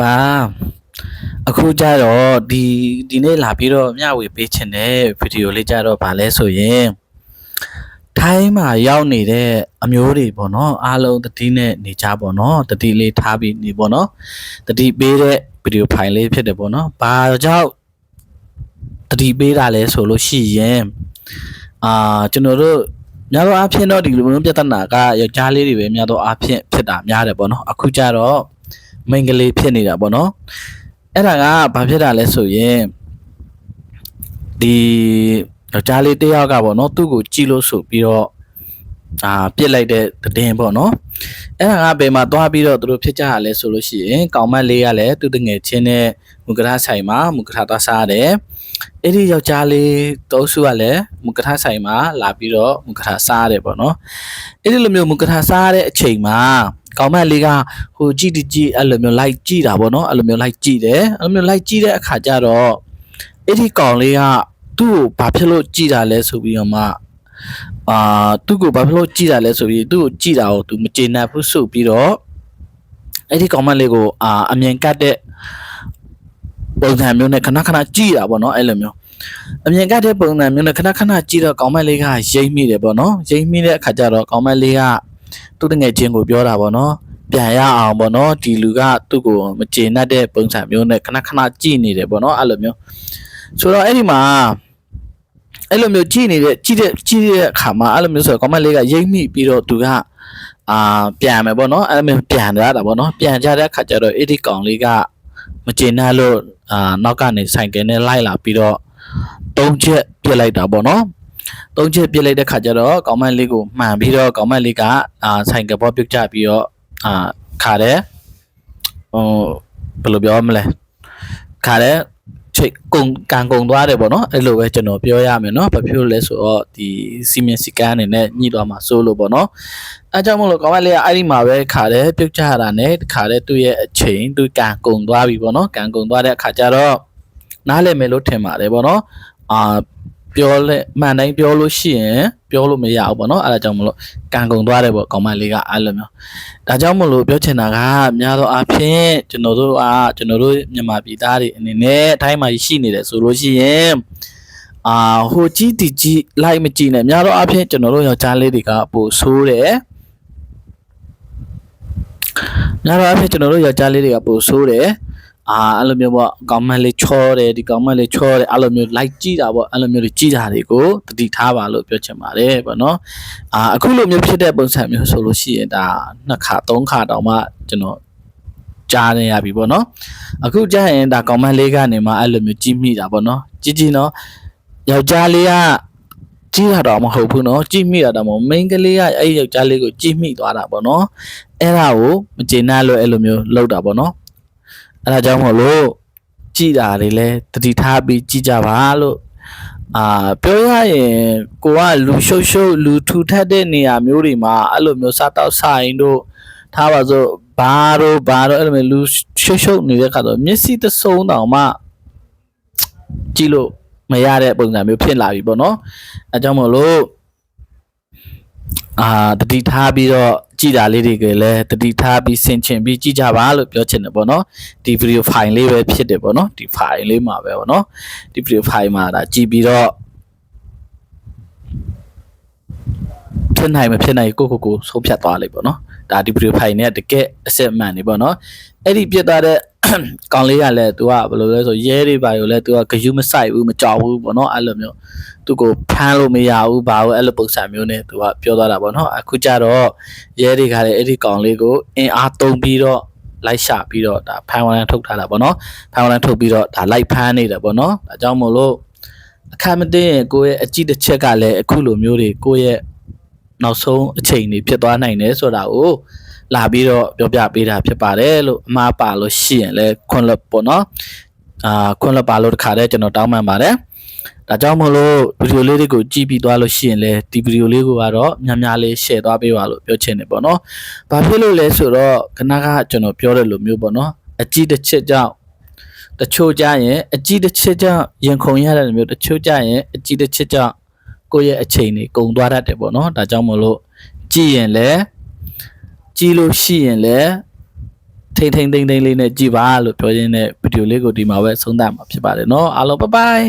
ပါအခုကြတော့ဒီဒီနေ့လာပြီးတော့မျှဝေပေးချင်တဲ့ဗီဒီယိုလေးကြတော့ဗာလဲဆိုရင်ထိုင်းမှာရောက်နေတဲ့အမျိုးတွေပေါ့နော်အားလုံးတတိနဲ့နေကြပေါ့နော်တတိလေးထားပြီးနေပေါ့နော်တတိပေးတဲ့ဗီဒီယိုဖိုင်လေးဖြစ်တယ်ပေါ့နော်ဘာကြောင့်တတိပေးတာလဲဆိုလို့ရှိရင်အာကျွန်တော်တို့များသောအားဖြင့်တော့ဒီလိုမျိုးပြဿနာကယောက်ျားလေးတွေပဲများသောအားဖြင့်ဖြစ်တာများတယ်ပေါ့နော်အခုကြတော့ မိန်းကလေးဖြစ်နေတာပေါ့နော်အဲ့ဒါကဘာဖြစ်တာလဲဆိုရင်ဒီယောက်ျားလေးတစ်ယောက်ကပေါ့နော်သူ့ကိုကြည့်လို့ဆိုပြီးတော့အာပြစ်လိုက်တဲ့သတင်းပေါ့နော်အဲ့ဒါကဘယ်မှာသွားပြီးတော့သူတို့ဖြစ်ကြရလဲဆိုလို့ရှိရင်ကောင်မလေးကလည်းသူတငယ်ချင်းနဲ့မုကရဆိုင်မှာမုကရသွားစားတယ်အဲ့ဒီယောက်ျားလေးတောစုကလည်းမုကရဆိုင်မှာလာပြီးတော့မုကရစားတယ်ပေါ့နော်အဲ့ဒီလိုမျိုးမုကရစားတဲ့အချိန်မှာ ကောင်မလေးကဟိုကြည့်တကြည့်အဲ့လိုမျိုးလိုက်ကြည့်တာပေါ့နော်အဲ့လိုမျိုးလိုက်ကြည့်တယ်အဲ့လိုမျိုးလိုက်ကြည့်တဲ့အခါကျတော့အဲ့ဒီကောင်လေးကသူ့ကိုဘာဖြစ်လို့ကြည့်တာလဲဆိုပြီးတော့မှအာသူ့ကိုဘာဖြစ်လို့ကြည့်တာလဲဆိုပြီးသူ့ကိုကြည့်တာကိုသူမကျေနပ်ဘူးဆိုပြီးတော့အဲ့ဒီကောင်မလေးကိုအာအမြင်ကတ်တဲ့ပုံစံမျိုးနဲ့ခဏခဏကြည့်တာပေါ့နော်အဲ့လိုမျိုးအမြင်ကတ်တဲ့ပုံစံမျိုးနဲ့ခဏခဏကြည့်တော့ကောင်မလေးကရိမ့်မိတယ်ပေါ့နော်ရိမ့်မိတဲ့အခါကျတော့ကောင်မလေးက သူ့တငယ်ချင်းကိုပြောတာပေါ့နော်ပြန်ရအောင်ပေါ့နော်ဒီလူကသူ့ကိုမကျေနပ်တဲ့ပုံစံမျိုးနဲ့ခဏခဏကြည့်နေတယ်ပေါ့နော်အဲ့လိုမျိုးဆိုတော့အဲ့ဒီမှာအဲ့လိုမျိုးကြည့်နေတဲ့ကြည့်တဲ့ကြည့်တဲ့အခါမှာအဲ့လိုမျိုးဆိုတော့ကောမန့်လေးကရိမ့်မိပြီးတော့သူကအာပြန်မယ်ပေါ့နော်အဲ့လိုမျိုးပြန်ရတာပေါ့နော်ပြန်ကြတဲ့အခါကျတော့အဲ့ဒီကောင်လေးကမကျေနပ်လို့အာနောက်ကနေဆိုင်ကယ်နဲ့လိုက်လာပြီးတော့တုံးချက်ပြစ်လိုက်တာပေါ့နော် သုံးချက်ပြစ်လိုက်တဲ့ခါကျတော့ကောင်မလေးကိုမှန်ပြီးတော့ကောင်မလေးကအာဆိုင်ကပေါ်ပြုတ်ကြပြီးတော့အာခါတယ်ဟိုဘယ်လိုပြောမလဲခါတယ်ချိတ်ကုံကန်ကုံသွားတယ်ပေါ့နော်အဲ့လိုပဲကျွန်တော်ပြောရမယ်နော်ဘာဖြစ်လို့လဲဆိုတော့ဒီစီမင်စီကန်းအနေနဲ့ညှိသွားမှာစိုးလို့ပေါ့နော်အဲကြောင့်မလို့ကောင်မလေးကအဲ့ဒီမှာပဲခါတယ်ပြုတ်ကြတာနဲ့ခါတယ်သူ့ရဲ့အချိန်သူကန်ကုံသွားပြီပေါ့နော်ကန်ကုံသွားတဲ့အခါကျတော့နားလည်မယ်လို့ထင်ပါတယ်ပေါ့နော်အာ ပြောလဲမှန်တိုင်းပြောလို့ရှိရင်ပြောလို့မရဘူးပေါ့နော်အဲ့ဒါကြောင့်မလို့ကံကုန်သွားတယ်ပေါ့ကောင်မလေးကအဲ့လိုမျိုးဒါကြောင့်မလို့ပြောချင်တာကများသောအားဖြင့်ကျွန်တော်တို့ကကျွန်တော်တို့မြန်မာပြည်သားတွေအနေနဲ့အတိုင်းမှာရှိနေတယ်ဆိုလို့ရှိရင်အာဟိုကြီးတီကြီးလိုက်မကြည့်နဲ့များသောအားဖြင့်ကျွန်တော်တို့ယောက်ျားလေးတွေကပိုဆိုးတယ်များသောအားဖြင့်ကျွန်တော်တို့ယောက်ျားလေးတွေကပိုဆိုးတယ် အာအဲ့လိုမျိုးပေါ့ကောင်မလေးချောတယ်ဒီကောင်မလေးချောတယ်အဲ့လိုမျိုးလိုက်ကြည့်တာပေါ့အဲ့လိုမျိုးတွေကြည့်တာတွေကိုတတိထားပါလို့ပြောချင်ပါတယ်ပေါ့နော်အာအခုလိုမျိုးဖြစ်တဲ့ပုံစံမျိုးဆိုလို့ရှိရင်ဒါနှစ်ခါသုံးခါတောင်မှကျွန်တော်ကြားနေရပြီပေါ့နော်အခုကြားရင်ဒါကောင်မလေးကနေမှအဲ့လိုမျိုးကြည့်မိတာပေါ့နော်ကြည့်ကြည့်နော်ယောက်ျားလေးကကြည့်တာတော့မဟုတ်ဘူးเนาะကြည့်မိတာတော့မဟုတ်မိန်းကလေးကအဲ့ယောက်ျားလေးကိုကြည့်မိသွားတာပေါ့နော်အဲ့ဒါကိုမကျေနပ်လို့အဲ့လိုမျိုးလောက်တာပေါ့နော် အဲ့ဒါကြောင့်မို့လို့ကြည်တာတွေလဲတတိထားပြီးကြည်ကြပါလို့အာပြောရရင်ကိုကလူရှုပ်ရှုပ်လူထူထပ်တဲ့နေရာမျိုးတွေမှာအဲ့လိုမျိုးစားတောက်ဆိုင်တို့ထားပါစို့ဘာတို့ဘာတို့အဲ့လိုမျိုးလူရှုပ်ရှုပ်နေတဲ့ခါတော့မျက်စိတစ်စုံတောင်မှကြည့်လို့မရတဲ့ပုံစံမျိုးဖြစ်လာပြီပေါ့နော်အဲကြောင့်မို့လို့အာတတိထားပြီးတော့ ကြည်တာလေးတွေကလည်းတတိထားပြီးဆင်ခြင်ပြီးကြည့်ကြပါလို့ပြောချင်တယ်ပေါ့နော်ဒီဗီဒီယိုဖိုင်လေးပဲဖြစ်တယ်ပေါ့နော်ဒီဖိုင်လေးမှာပဲပေါ့နော်ဒီဗီဒီယိုဖိုင်မှာဒါကြည်ပြီးတော့ဖြစ်နိုင်မဖြစ်နိုင်ကိုကိုကိုဆုံးဖြတ်သွားလိုက်ပေါ့နော်ဒါဒီဗီဒီယိုဖိုင်နဲ့တကယ်အစစ်မှန်နေပေါ့နော်အဲ့ဒီပြစ်သွားတဲ့ ကောင်လေးကလည်း तू ကဘယ်လိုလဲဆိုရဲတွေပါရောလဲ तू ကဂယုမဆိုင်ဘူးမကြောက်ဘူးပေါ့နော်အဲ့လိုမျိုးသူကိုဖမ်းလို့မရဘူးဘာလို့အဲ့လိုပုံစံမျိုးနဲ့သူကပြောသွားတာပေါ့နော်အခုကျတော့ရဲတွေကလည်းအဲ့ဒီကောင်လေးကိုအင်အားသုံးပြီးတော့လိုက်ရှာပြီးတော့ဒါဖမ်းဝရမ်းထုတ်ထားတာပေါ့နော်ဖမ်းဝရမ်းထုတ်ပြီးတော့ဒါလိုက်ဖမ်းနေတယ်ပေါ့နော်ဒါကြောင့်မို့လို့အခက်မသိရင်ကိုယ့်ရဲ့အကြည့်တစ်ချက်ကလည်းအခုလိုမျိုးတွေကိုယ့်ရဲ့နောက်ဆုံးအချိန်တွေဖြစ်သွားနိုင်တယ်ဆိုတာကို လာပြီးတော့ပြောပြပေးတာဖြစ်ပါတယ်လို့အမှားပါလို့ရှိရင်လည်းခွန်လွတ်ပေါ့နော်အာခွန်လွတ်ပါလို့တခါတည်းကျွန်တော်တောင်းပန်ပါတယ်ဒါကြောင့်မို့လို့ဗီဒီယိုလေးတွေကိုကြည့်ပြီးသွားလို့ရှိရင်လည်းဒီဗီဒီယိုလေးကိုကတော့များများလေး share သွားပေးပါလို့ပြောချင်တယ်ပေါ့နော်။ဘာဖြစ်လို့လဲဆိုတော့ခဏကကျွန်တော်ပြောတဲ့လိုမျိုးပေါ့နော်။အကြည့်တစ်ချက်ကြောင့်တချို့ကြရင်အကြည့်တစ်ချက်ကြောင့်ရင်ခုန်ရတဲ့လိုမျိုးတချို့ကြရင်အကြည့်တစ်ချက်ကြောင့်ကိုယ့်ရဲ့အချိန်တွေကုန်သွားတတ်တယ်ပေါ့နော်။ဒါကြောင့်မို့လို့ကြည့်ရင်လည်း ကြည့်လို့ရှိရင်လည်း ထိမ့်ထိမ့်သိမ့်သိမ့်လေးနဲ့ကြည်ပါလို့ပြောရင်းနဲ့ဗီဒီယိုလေးကိုဒီမှာပဲဆုံးသတ်မှာဖြစ်ပါတယ်เนาะအားလုံးဘိုင်ဘိုင်